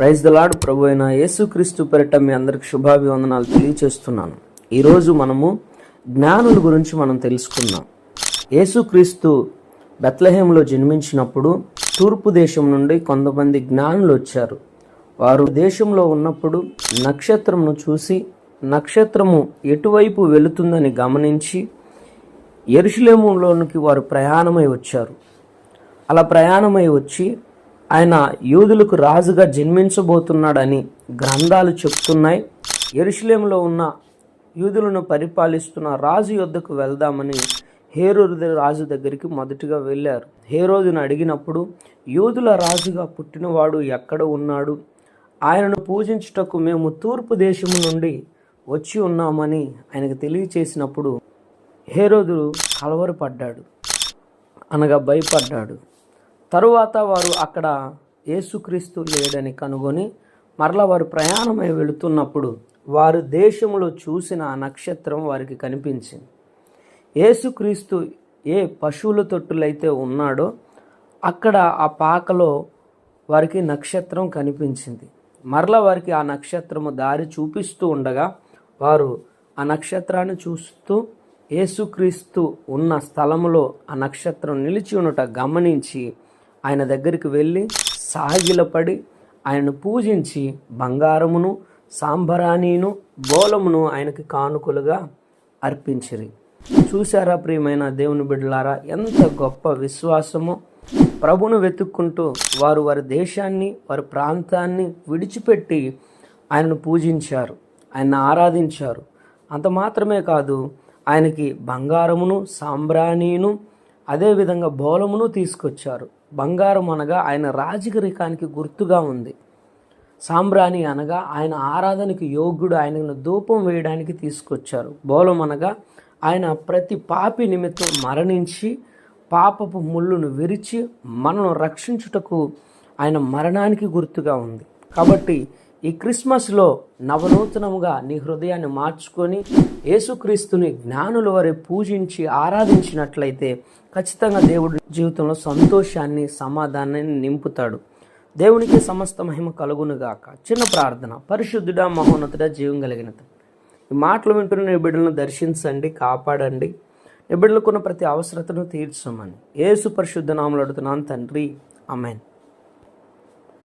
Praise the Lord ప్రభు అయిన యేసుక్రీస్తు పెరట మీ అందరికి శుభాభివందనాలు తెలియచేస్తున్నాను. ఈరోజు మనము జ్ఞానుల గురించి మనం తెలుసుకుందాం. యేసుక్రీస్తు బెత్లహేంలో జన్మించినప్పుడు తూర్పు దేశం నుండి కొంతమంది జ్ఞానులు వచ్చారు. వారు దేశంలో ఉన్నప్పుడు నక్షత్రమును చూసి నక్షత్రము ఎటువైపు వెళుతుందని గమనించి ఎరుషులేములోనికి వారు ప్రయాణమై వచ్చారు. అలా ప్రయాణమై వచ్చి ఆయన యూదులకు రాజుగా జన్మించబోతున్నాడని గ్రంథాలు చెప్తున్నాయి. ఎరుషులేములో ఉన్న యూదులను పరిపాలిస్తున్న రాజు యొద్దకు వెళ్దామని హేరోదు రాజు దగ్గరికి మొదటిగా వెళ్ళారు. హేరోదును అడిగినప్పుడు యూదుల రాజుగా పుట్టినవాడు ఎక్కడ ఉన్నాడు? ఆయనను పూజించుటకు మేము తూర్పు దేశము నుండి వచ్చి ఉన్నామని ఆయనకు తెలియచేసినప్పుడు హేరోదు కలవరపడ్డాడు. అనగా భయపడ్డాడు. తరువాత వారు అక్కడ యేసుక్రీస్తు లేడని కనుగొని మరలా వారు ప్రయాణమై వెళుతున్నప్పుడు వారు దేశంలో చూసిన ఆ నక్షత్రం వారికి కనిపించింది. యేసుక్రీస్తు ఏ పశువుల తొట్టులైతే ఉన్నాడో అక్కడ ఆ పాకలో వారికి నక్షత్రం కనిపించింది. మరలా వారికి ఆ నక్షత్రము దారి చూపిస్తూ ఉండగా వారు ఆ నక్షత్రాన్ని చూస్తూ యేసుక్రీస్తు ఉన్న స్థలములో ఆ నక్షత్రం నిలిచి ఉన్నట గమనించి ఆయన దగ్గరికి వెళ్ళి సాగిలపడి ఆయనను పూజించి బంగారమును సాంబరాణిను బోలమును ఆయనకి కానుకలుగా అర్పించిరి. చూశారా ప్రియమైన దేవుని బిడ్డలారా ఎంత గొప్ప విశ్వాసమో. ప్రభును వెతుక్కుంటూ వారు వారి దేశాన్ని వారి ప్రాంతాన్ని విడిచిపెట్టి ఆయనను పూజించారు ఆయన ఆరాధించారు. అంత మాత్రమే కాదు ఆయనకి బంగారమును సాంబ్రాణిను అదేవిధంగా బోలమును తీసుకొచ్చారు. బంగారం అనగా ఆయన రాజగరికానికి గుర్తుగా ఉంది. సాంబ్రాణి అనగా ఆయన ఆరాధనకి యోగ్యుడు ఆయనను ధూపం వేయడానికి తీసుకొచ్చారు. బోలం అనగా ఆయన ప్రతి పాపి నిమిత్తం మరణించి పాపపు ముళ్ళును విరిచి మనను రక్షించుటకు ఆయన మరణానికి గుర్తుగా ఉంది. కాబట్టి ఈ క్రిస్మస్లో నవనూతనముగా నీ హృదయాన్ని మార్చుకొని యేసుక్రీస్తుని జ్ఞానుల వారి పూజించి ఆరాధించినట్లయితే ఖచ్చితంగా దేవుడి జీవితంలో సంతోషాన్ని సమాధానాన్ని నింపుతాడు. దేవునికి సమస్త మహిమ కలుగునుగాక. చిన్న ప్రార్థన. పరిశుద్ధుడా మహోన్నతుడా జీవం కలిగిన ఈ మాటలు వింటున్న నీ బిడ్డలను దర్శించండి కాపాడండి. నీ బిడ్డలకున్న ప్రతి అవసరతను తీర్చమని. ఏసు పరిశుద్ధ నామలు అడుగుతున్నాను తండ్రి. అమెన్